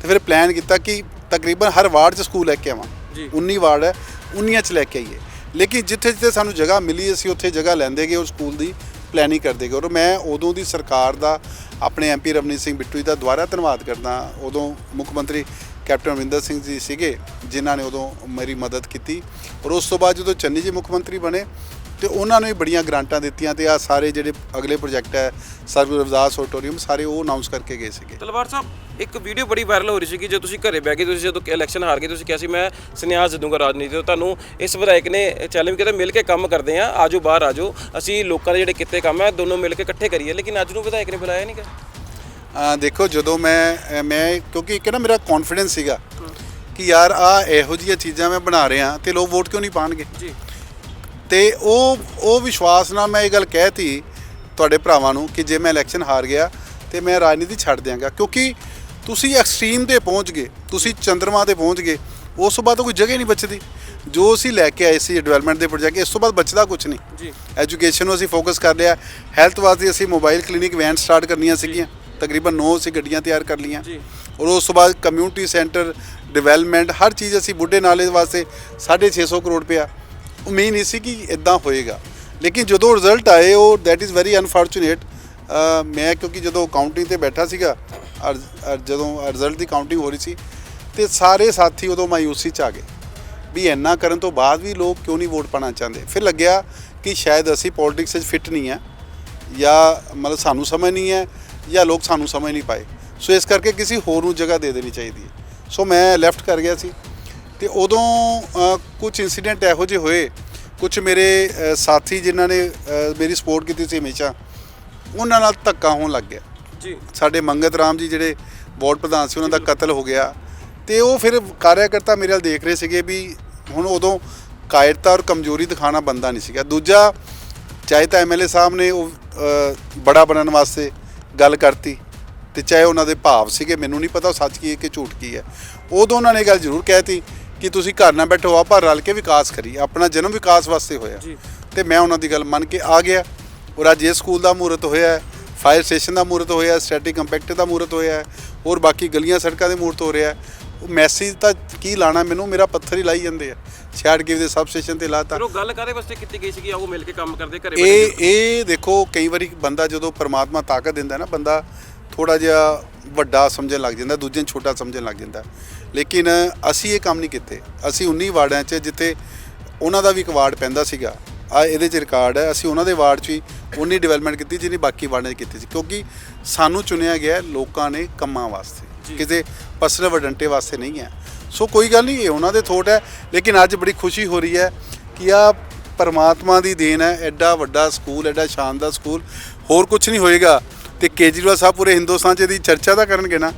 ਤੇ ਫਿਰ ਪਲਾਨ ਕੀਤਾ ਕਿ ਤਕਰੀਬਨ ਹਰ ਵਾਰਡ 'ਚ ਸਕੂਲ ਲੈ ਕੇ ਆਵਾਂ। ਜੀ। 19 ਵਾਰਡ ਹੈ 19 ਚ ਲੈ ਕੇ ਆਈਏ। ਲੇਕਿਨ ਜਿੱਥੇ ਜਿੱਥੇ ਸਾਨੂੰ ਜਗ੍ਹਾ ਮਿਲੀ ਅਸੀਂ ਉੱਥੇ ਜਗ੍ਹਾ ਲੈਂਦੇ ਗਏ ਉਹ ਸਕੂਲ ਦੀ ਪਲੈਨਿੰਗ ਕਰਦੇ ਗਏ। ਔਰ ਮੈਂ ਉਦੋਂ ਦੀ ਸਰਕਾਰ ਦਾ ਆਪਣੇ ਐਮਪੀ ਰਵਨੀਤ ਸਿੰਘ ਬਿੱਟੂ ਜੀ ਦਾ ਦੁਬਾਰਾ ਧੰਨਵਾਦ ਕਰਦਾ। ਉਦੋਂ ਮੁੱਖ ਮੰਤਰੀ ਕੈਪਟਨ ਅਮਰਿੰਦਰ ਸਿੰਘ ਜੀ ਸੀਗੇ ਜਿਨ੍ਹਾਂ ਨੇ ਉਦੋਂ ਮੇਰੀ ਮਦਦ ਕੀਤੀ। ਔਰ ਉਸ ਤੋਂ ਬਾਅਦ ਜਦੋਂ ਚੰਨੀ ਜੀ ਮੁੱਖ ਮੰਤਰੀ ਬਣੇ ਤੇ ਉਹਨਾਂ ਨੇ ਬੜੀਆਂ ਗ੍ਰਾਂਟਾਂ ਦਿੱਤੀਆਂ ਤੇ ਆ ਸਾਰੇ ਜਿਹੜੇ ਅਗਲੇ ਪ੍ਰੋਜੈਕਟ ਹੈ ਸਰਵ ਰਵਿਦਾਸ ਆਡੀਟੋਰੀਅਮ ਸਾਰੇ ਉਹ ਅਨਾਉਂਸ ਕਰਕੇ ਗਏ ਸੀਗੇ। ਤਲਵਾਰ ਸਾਹਿਬ ਇੱਕ ਵੀਡੀਓ ਬੜੀ ਵਾਇਰਲ ਹੋ ਰਹੀ ਸੀ ਕਿ ਜਦੋਂ ਤੁਸੀਂ ਘਰੇ ਬਹਿ ਕੇ ਤੁਸੀਂ ਜਦੋਂ ਇਲੈਕਸ਼ਨ ਹਾਰ ਗਏ ਤੁਸੀਂ ਕਿਹਾ ਸੀ ਮੈਂ ਸੰਨਿਆਸ ਦੂੰਗਾ ਰਾਜਨੀਤੀ ਤੋਂ। ਤੁਹਾਨੂੰ ਇਸ ਵਿਧਾਇਕ ਨੇ ਚੈਲੰਜ ਕੀਤਾ ਮਿਲ ਕੇ ਕੰਮ ਕਰਦੇ ਆ ਆਜੋ ਬਾਹਰ ਆਜੋ। ਅਸੀਂ ਲੋਕਾਂ ਦੇ ਜਿਹੜੇ ਕਿੱਤੇ ਕੰਮ ਹੈ ਦੋਨੋਂ ਮਿਲ ਕੇ ਇਕੱਠੇ ਕਰੀਏ। ਲੇਕਿਨ ਅੱਜ ਨੂੰ ਵਿਧਾਇਕ ਨੇ ਬੁਲਾਇਆ ਨਹੀਂ ਅਹ ਦੇਖੋ ਜਦੋਂ ਮੈਂ ਮੈਂ ਕਿਉਂਕਿ ਇੱਕ ਨਾ ਮੇਰਾ ਕੌਨਫੀਡੈਂਸ ਸੀਗਾ ਕਿ ਯਾਰ ਆ ਇਹੋ ਜਿਹੀਆਂ ਚੀਜ਼ਾਂ ਮੈਂ ਬਣਾ ਰਿਹਾ ਤੇ ਲੋਕ ਵੋਟ ਕਿਉਂ ਨਹੀਂ ਪਾਣਗੇ? ਜੀ। ਤੇ ਉਹ ਉਹ ਵਿਸ਼ਵਾਸ ਨਾਲ ਮੈਂ ਇਹ ਗੱਲ ਕਹਿਤੀ ਤੁਹਾਡੇ ਭਰਾਵਾਂ ਨੂੰ ਕਿ ਜੇ ਮੈਂ ਇਲੈਕਸ਼ਨ ਹਾਰ ਗਿਆ ਤੇ ਮੈਂ ਰਾਜਨੀਤੀ ਛੱਡ ਦਿਆਂਗਾ। ਕਿਉਂਕਿ ਤੁਸੀਂ ਐਕਸਟ੍ਰੀਮ ਤੇ ਪਹੁੰਚ ਗਏ ਤੁਸੀਂ ਚੰਦਰਮਾ ਤੇ ਪਹੁੰਚ ਗਏ ਉਸ ਤੋਂ ਬਾਅਦ ਕੋਈ ਜਗ੍ਹਾ ਨਹੀਂ ਬਚਦੀ। ਜੋ ਅਸੀਂ ਲੈ ਕੇ ਆਏ ਸੀ ਡਿਵੈਲਪਮੈਂਟ ਦੇ ਪ੍ਰੋਜੈਕਟ ਇਸ ਤੋਂ ਬਾਅਦ ਬਚਦਾ ਕੁਝ ਨਹੀਂ। ਜੀ। ਐਜੂਕੇਸ਼ਨ ਨੂੰ ਅਸੀਂ ਫੋਕਸ ਕਰ ਲਿਆ ਹੈਲਥ ਵਾਸਤੇ ਅਸੀਂ ਮੋਬਾਈਲ ਕਲੀਨਿਕ ਵੈਨ ਸਟਾਰਟ ਕਰਨੀਆਂ ਸੀਗੀਆਂ ਤਕਰੀਬਨ 9 ਅਸੀਂ ਗੱਡੀਆਂ ਤਿਆਰ ਕਰ ਲਈਆਂ। ਜੀ। ਔਰ ਉਸ ਤੋਂ ਬਾਅਦ ਕਮਿਊਨਿਟੀ ਸੈਂਟਰ ਡਿਵੈਲਪਮੈਂਟ ਹਰ ਚੀਜ਼ ਅਸੀਂ ਬੁੱਢੇ ਨਾਲੇ ਵਾਸਤੇ 650 ਕਰੋੜ ਰੁਪਇਆ ਉਮੀਦ ਨਹੀਂ ਸੀ ਕਿ ਇਦਾਂ ਹੋਏਗਾ। ਲੇਕਿਨ ਜਦੋਂ ਰਿਜ਼ਲਟ ਆਏ, ਉਹ ਦੈਟ ਇਜ਼ ਵੈਰੀ ਅਨਫੋਰਚੂਨੇਟ ਮੈਂ ਕਿਉਂਕਿ ਜਦੋਂ ਕਾਊਂਟਿੰਗ ਤੇ ਬੈਠਾ ਸੀਗਾ ਔਰ ਜਦੋਂ ਰਿਜ਼ਲਟ ਦੀ ਕਾਊਂਟਿੰਗ ਹੋ ਰਹੀ ਸੀ, ਤੇ ਸਾਰੇ ਸਾਥੀ ਉਦੋਂ ਮਾਯੂਸੀ ਚ ਆ ਗਏ। ਵੀ ਇੰਨਾ ਕਰਨ ਤੋਂ ਬਾਅਦ ਵੀ ਲੋਕ ਕਿਉਂ ਨਹੀਂ ਵੋਟ ਪਾਣਾ ਚਾਹੁੰਦੇ? ਫਿਰ ਲੱਗਿਆ ਕਿ ਸ਼ਾਇਦ ਅਸੀਂ ਪੋਲਿਟਿਕਸ ਵਿੱਚ ਫਿੱਟ ਨਹੀਂ ਆ ਜਾਂ ਮਤਲਬ ਸਾਨੂੰ ਸਮਝ ਨਹੀਂ ਹੈ, ਜਾਂ ਲੋਕ ਸਾਨੂੰ ਸਮਝ ਨਹੀਂ ਪਾਏ। ਸੋ ਇਸ ਕਰਕੇ ਕਿਸੇ ਹੋਰ ਨੂੰ ਜਗ੍ਹਾ ਦੇ ਦੇਣੀ ਚਾਹੀਦੀ ਹੈ। ਸੋ ਮੈਂ ਲੈਫਟ ਕਰ ਗਿਆ ਸੀ। ਤੇ ਉਦੋਂ ਕੁਝ ਇਨਸੀਡੈਂਟ ਇਹੋ ਜਿਹੇ ਹੋਏ। ਕੁਝ ਮੇਰੇ ਸਾਥੀ ਜਿਨ੍ਹਾਂ ਨੇ ਮੇਰੀ ਸਪੋਰਟ ਕੀਤੀ ਸੀ ਹਮੇਸ਼ਾ ਉਹਨਾਂ ਨਾਲ ਧੱਕਾ ਹੋਣ ਲੱਗ ਗਿਆ। ਜੀ। ਸਾਡੇ ਮੰਗਤ ਰਾਮ ਜੀ ਜਿਹੜੇ ਵਾਰਡ ਪ੍ਰਧਾਨ ਸੀ ਉਹਨਾਂ ਦਾ ਕਤਲ ਹੋ ਗਿਆ। ਤੇ ਉਹ ਫਿਰ ਕਾਰਿਆਕਰਤਾ ਮੇਰੇ ਵੱਲ ਦੇਖ ਰਹੇ ਸੀਗੇ ਵੀ ਹੁਣ ਉਦੋਂ ਕਾਇਰਤਾ ਔਰ ਕਮਜ਼ੋਰੀ ਦਿਖਾਣਾ ਬੰਦਾ ਨਹੀਂ ਸੀਗਾ। ਦੂਜਾ ਚਾਹੇ ਤਾਂ ਐਮਐਲਏ ਸਾਹਿਬ ਨੇ ਉਹ ਬੜਾ ਬਣਨ ਵਾਸਤੇ ਗੱਲ ਕਰਤੀ ਤੇ ਚਾਹੇ ਉਹਨਾਂ ਦੇ ਭਾਵ ਸੀਗੇ ਮੈਨੂੰ ਨਹੀਂ ਪਤਾ ਉਹ ਸੱਚ ਕੀ ਹੈ ਕਿ ਝੂਠ ਕੀ ਹੈ। ਉਦੋਂ ਉਹਨਾਂ ਨੇ ਗੱਲ ਜ਼ਰੂਰ ਕਹਿਤੀ ਕਿ ਤੁਸੀਂ ਘਰ ਨਾ ਬੈਠੋ ਆਪਾਂ ਰਲ ਕੇ ਵਿਕਾਸ ਕਰੀ ਆਪਣਾ ਜਨਮ ਵਿਕਾਸ ਵਾਸਤੇ ਹੋਇਆ। ਤੇ ਮੈਂ ਉਹਨਾਂ ਦੀ ਗੱਲ ਮੰਨ ਕੇ ਆ ਗਿਆ। ਔਰ ਅੱਜ ਇਹ ਸਕੂਲ ਦਾ ਮਹੂਰਤ ਹੋਇਆ ਫਾਇਰ ਸਟੇਸ਼ਨ ਦਾ ਮਹੂਰਤ ਹੋਇਆ ਸਟੈਟਿਕ ਕੰਪੈਕਟ ਦਾ ਮਹੂਰਤ ਹੋਇਆ ਹੋਰ ਬਾਕੀ ਗਲੀਆਂ ਸੜਕਾਂ ਦੇ ਮਹੂਰਤ ਹੋ ਰਿਹਾ ਉਹ ਮੈਸੇਜ ਤਾਂ ਕੀ ਲਾਣਾ ਮੈਨੂੰ? ਮੇਰਾ ਪੱਥਰ ਹੀ ਲਾਈ ਜਾਂਦੇ ਆ। ਛਾੜ ਕੇ ਦੇ ਸਬ ਸਟੇਸ਼ਨ ਤੇ ਲਾਤਾ। ਉਹ ਗੱਲ ਕਾਦੇ ਵਾਸਤੇ ਕੀਤੀ ਗਈ ਸੀ ਕਿ ਆਓ ਮਿਲ ਕੇ ਕੰਮ ਕਰਦੇ ਘਰੇ ਇਹ ਇਹ ਦੇਖੋ ਕਈ ਵਾਰੀ ਬੰਦਾ ਜਦੋਂ ਪਰਮਾਤਮਾ ਤਾਕਤ ਦਿੰਦਾ ਨਾ ਬੰਦਾ ਥੋੜਾ ਜਿਹਾ ਵੱਡਾ ਸਮਝਣ ਲੱਗ ਜਾਂਦਾ ਦੂਜੇ ਨੂੰ ਛੋਟਾ ਸਮਝਣ ਲੱਗ ਜਾਂਦਾ। ਲੇਕਿਨ ਅਸੀਂ ਇਹ ਕੰਮ ਨਹੀਂ ਕੀਤੇ। ਅਸੀਂ 19 ਵਾਰਡਾਂ 'ਚ ਜਿੱਥੇ ਉਹਨਾਂ ਦਾ ਵੀ ਇੱਕ ਵਾਰਡ ਪੈਂਦਾ ਸੀਗਾ ਆ ਇਹਦੇ 'ਚ ਰਿਕਾਰਡ ਹੈ। ਅਸੀਂ ਉਹਨਾਂ ਦੇ ਵਾਰਡ 'ਚ ਹੀ ਉਨੀ ਡਿਵੈਲਪਮੈਂਟ ਕੀਤੀ ਜਿੰਨੀ ਬਾਕੀ ਵਾਰਡਾਂ 'ਚ ਕੀਤੀ ਸੀ। ਕਿਉਂਕਿ ਸਾਨੂੰ ਚੁਣਿਆ ਗਿਆ ਲੋਕਾਂ ਨੇ ਕੰਮਾਂ ਵਾਸਤੇ। ਕਿਸੇ ਪਰਸਨਲ ਵਡੰਟੇ ਵਾਸਤੇ ਨਹੀਂ ਹੈ। ਸੋ ਕੋਈ ਗੱਲ ਨਹੀਂ ਇਹ ਉਹਨਾਂ ਦੇ ਥੋਟ ਹੈ। ਲੇਕਿਨ ਅੱਜ ਬੜੀ ਖੁਸ਼ੀ ਹੋ ਰਹੀ ਹੈ ਕਿ ਆ ਪਰਮਾਤਮਾ ਦੀ ਦੇਣ ਹੈ। ਐਡਾ ਵੱਡਾ ਸਕੂਲ ਐਡਾ ਸ਼ਾਨਦਾਰ ਸਕੂਲ। ਹੋਰ ਕੁਝ ਨਹੀਂ ਹੋਏਗਾ। ਤੇ ਕੇਜਰੀਵਾਲ ਸਾਹਿਬ ਪੂਰੇ ਹਿੰਦੁਸਤਾਨ 'ਚ ਇਹਦੀ ਚਰਚਾ ਤਾਂ ਕਰਨਗੇ ਨਾ।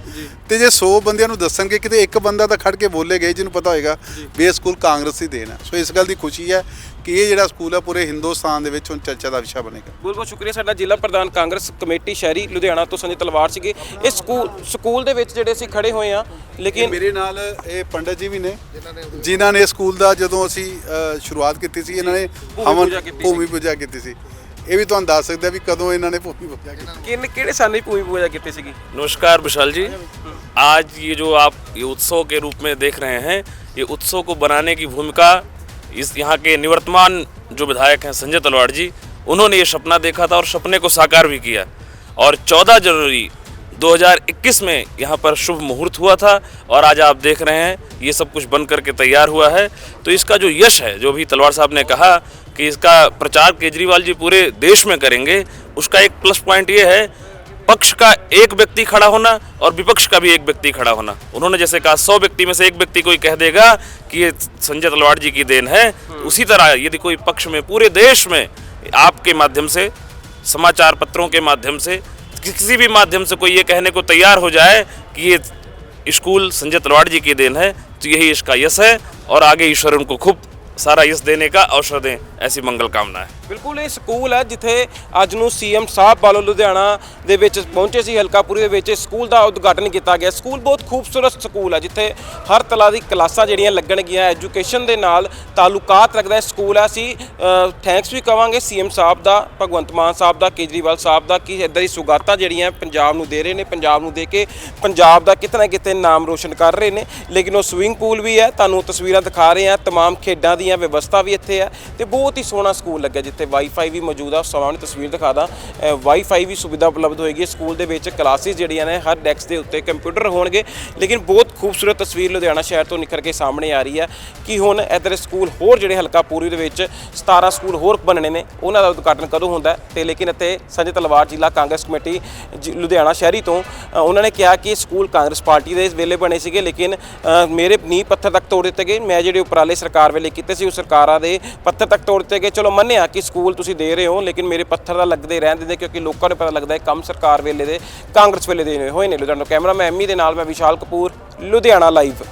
ਤੇ ਜੇ 100 ਬੰਦਿਆਂ ਨੂੰ ਦੱਸਣਗੇ ਕਿਤੇ ਇੱਕ ਬੰਦਾ ਤਾਂ ਖੜ ਕੇ ਬੋਲੇਗਾ ਜਿਹਨੂੰ ਪਤਾ ਹੋਏਗਾ ਵੀ ਇਹ ਸਕੂਲ ਕਾਂਗਰਸ ਦੀ ਦੇਣ ਹੈ। ਸੋ ਇਸ ਗੱਲ ਦੀ ਖੁਸ਼ੀ ਹੈ ਕਿ ਇਹ ਜਿਹੜਾ ਸਕੂਲ ਹੈ ਪੂਰੇ ਹਿੰਦੁਸਤਾਨ ਦੇ ਵਿੱਚ ਹੁਣ ਚਰਚਾ ਦਾ ਵਿਸ਼ਾ ਬਣੇਗਾ। ਬਹੁਤ ਬਹੁਤ ਸ਼ੁਕਰੀਆ ਸਾਡਾ ਜ਼ਿਲ੍ਹਾ ਪ੍ਰਧਾਨ ਕਾਂਗਰਸ ਕਮੇਟੀ ਸ਼ਹਿਰੀ ਲੁਧਿਆਣਾ ਤੋਂ ਸੰਜੇ ਤਲਵਾਰ ਸੀਗੇ। ਇਹ ਸਕੂਲ ਸਕੂਲ ਦੇ ਵਿੱਚ ਜਿਹੜੇ ਅਸੀਂ ਖੜੇ ਹੋਏ ਆ ਲੇਕਿਨ ਮੇਰੇ ਨਾਲ ਇਹ ਪੰਡਤ ਜੀ ਵੀ ਨੇ ਜਿਨ੍ਹਾਂ ਨੇ ਸਕੂਲ ਦਾ ਜਦੋਂ ਅਸੀਂ ਸ਼ੁਰੂਆਤ ਕੀਤੀ ਸੀ ਇਹਨਾਂ ਨੇ ਹਵਨ ਭੂਮੀ ਪੂਜਾ ਕੀਤੀ ਸੀ। ਇਹ ਵੀ ਤੁਹਾਨੂੰ ਦੱਸ ਸਕਦੇ ਆ ਵੀ ਕਦੋਂ ਇਹਨਾਂ ਨੇ ਭੂਮੀ ਪੂਜਾ ਕੀਤੀ ਕਿੰਨੇ ਕਿਹੜੇ ਸਾਲ ਦੀ ਭੂਮੀ ਪੂਜਾ ਕੀਤੀ ਸੀਗੀ नमस्कार विशाल जी आज ये जो आप ये उत्सव के रूप में देख रहे हैं ये उत्सव को बनाने की भूमिका इस यहाँ के निवर्तमान जो विधायक हैं संजय तलवाड़ जी उन्होंने ये सपना देखा था और सपने को साकार भी किया और 14 जनवरी 2021 में यहाँ पर शुभ मुहूर्त हुआ था और आज आप देख रहे हैं ये सब कुछ बन करके तैयार हुआ है तो इसका जो यश है जो भी तलवार साहब ने कहा कि इसका प्रचार केजरीवाल जी पूरे देश में करेंगे उसका एक प्लस पॉइंट ये है पक्ष का एक व्यक्ति खड़ा होना और विपक्ष का भी एक व्यक्ति खड़ा होना। उन्होंने जैसे कहा सौ व्यक्ति में से एक व्यक्ति कोई कह देगा कि ये संजय तलवाड़ जी की देन है। उसी तरह यदि कोई पक्ष में पूरे देश में आपके माध्यम से समाचार पत्रों के माध्यम से किसी भी माध्यम से कोई ये कहने को तैयार हो जाए कि ये स्कूल संजय तलवाड़ जी की देन है तो यही इसका यश है और आगे ईश्वर उनको खूब सारा यश देने का अवसर दें ऐसी मंगल कामना है ਬਿਲਕੁਲ ਇਹ ਸਕੂਲ ਹੈ ਜਿੱਥੇ ਅੱਜ ਨੂੰ ਸੀਐਮ ਸਾਹਿਬ ਵੱਲੋਂ ਲੁਧਿਆਣਾ ਦੇ ਵਿੱਚ ਪਹੁੰਚੇ ਸੀ ਹਲਕਾਪੁਰੀ ਦੇ ਵਿੱਚ ਇਸ ਸਕੂਲ ਦਾ ਉਦਘਾਟਨ ਕੀਤਾ ਗਿਆ ਸਕੂਲ ਬਹੁਤ ਖੂਬਸੂਰਤ ਸਕੂਲ ਹੈ ਜਿੱਥੇ ਹਰ ਤਰ੍ਹਾਂ ਦੀ ਕਲਾਸਾਂ ਜਿਹੜੀਆਂ ਲੱਗਣਗੀਆਂ ਐਜੂਕੇਸ਼ਨ ਦੇ ਨਾਲ ਤਾਲੁਕਾਤ ਰੱਖਦਾ ਇਹ ਸਕੂਲ ਹੈ ਅਸੀਂ ਥੈਂਕਸ ਵੀ ਕਵਾਂਗੇ ਸੀਐਮ ਸਾਹਿਬ ਦਾ ਭਗਵੰਤ ਮਾਨ ਸਾਹਿਬ ਦਾ ਕੇਜਰੀਵਾਲ ਸਾਹਿਬ ਦਾ ਕਿ ਇਦਾਂ ਦੀ ਸੁਗਾਤਾਂ ਜਿਹੜੀਆਂ ਪੰਜਾਬ ਨੂੰ ਦੇ ਰਹੇ ਨੇ ਪੰਜਾਬ ਨੂੰ ਦੇ ਕੇ ਪੰਜਾਬ ਦਾ ਕਿਤੇ ਨਾ ਕਿਤੇ ਨਾਮ ਰੋਸ਼ਨ ਕਰ ਰਹੇ ਨੇ ਲੇਕਿਨ ਉਹ ਸਵਿਮਿੰਗ ਪੂਲ ਵੀ ਹੈ ਤੁਹਾਨੂੰ ਤਸਵੀਰਾਂ ਦਿਖਾ ਰਹੇ ਆ तमाम ਖੇਡਾਂ ਦੀਆਂ ਵਿਵਸਥਾ ਵੀ ਇੱਥੇ ਹੈ ਤੇ ਬਹੁਤ ਹੀ ਸੋਹਣਾ ਸਕੂਲ ਲੱਗਿਆ ਜਿੱਥੇ ਵਾਈਫਾਈ ਵੀ ਮੌਜੂਦ ਆ। ਸਾਹਮਣੇ ਤਸਵੀਰ ਦਿਖਾ ਦਾਂ। ਵਾਈਫਾਈ ਵੀ ਸੁਵਿਧਾ ਉਪਲਬਧ ਹੋਏਗੀ। ਸਕੂਲ ਦੇ ਵਿੱਚ ਕਲਾਸਿਸ ਜਿਹੜੀਆਂ ਨੇ ਹਰ ਡੈਸਕ ਦੇ ਉੱਤੇ ਕੰਪਿਊਟਰ ਹੋਣਗੇ। ਲੇਕਿਨ ਬਹੁਤ ਖੂਬਸੂਰਤ ਤਸਵੀਰ ਲੁਧਿਆਣਾ ਸ਼ਹਿਰ ਤੋਂ ਨਿਕਲ ਕੇ ਸਾਹਮਣੇ ਆ ਰਹੀ ਹੈ ਕਿ ਹੁਣ ਇੱਧਰ ਸਕੂਲ ਹੋਰ ਜਿਹੜੇ ਹਲਕਾ ਪੂਰੀ ਦੇ ਵਿੱਚ 17 ਸਕੂਲ ਹੋਰ ਬਣਨੇ ਨੇ, ਉਹਨਾਂ ਦਾ ਉਦਘਾਟਨ ਕਦੋਂ ਹੁੰਦਾ ਹੈ? ਤੇ ਲੇਕਿਨ ਇੱਥੇ ਸੰਜੇ ਤਲਵਾਰ ਜ਼ਿਲ੍ਹਾ ਕਾਂਗਰਸ ਕਮੇਟੀ ਜ- ਲੁਧਿਆਣਾ ਸ਼ਹਿਰੀ ਤੋਂ ਉਹਨਾਂ ਨੇ ਕਿਹਾ ਕਿ ਸਕੂਲ ਕਾਂਗਰਸ ਪਾਰਟੀ ਦੇ ਵੇਲੇ ਬਣੇ ਸੀਗੇ, ਲੇਕਿਨ ਮੇਰੇ ਨੀਂਹ ਪੱਥਰ ਤੱਕ ਤੋੜ ਦਿੱਤੇ ਗਏ। ਮੈਂ ਜਿਹੜੇ ਉਪਰਾਲੇ ਸਰਕਾਰ ਵੇਲੇ ਕੀਤੇ ਸੀ ਉਹ ਸਰਕਾਰਾਂ ਦੇ ਪੱਥਰ ਤੱਕ ਤੋੜ ਦਿੱਤੇ ਗਏ। ਚਲੋ ਮੰਨਿਆ ਕਿ ਸਕੂਲ ਤੁਸੀਂ ਦੇ ਰਹੇ ਹੋ, ਲੇਕਿਨ ਮੇਰੇ ਪੱਥਰ ਦਾ ਲੱਗਦੇ ਰਹਿੰਦੇ ਦਿੰਦੇ ਕਿਉਂਕਿ ਲੋਕਾਂ ਨੂੰ ਪਤਾ ਲੱਗਦਾ ਹੈ ਕੰਮ ਸਰਕਾਰ ਵੇਲੇ ਦੇ, ਕਾਂਗਰਸ ਵੇਲੇ ਦੇ ਹੋਏ ਨੇ। ਲੁਧਿਆਣਾ ਤੋਂ ਕੈਮਰਾ ਮੈਂ ਐਮੀ ਦੇ ਨਾਲ ਮੈਂ ਵਿਸ਼ਾਲ ਕਪੂਰ, ਲੁਧਿਆਣਾ ਲਾਈਵ।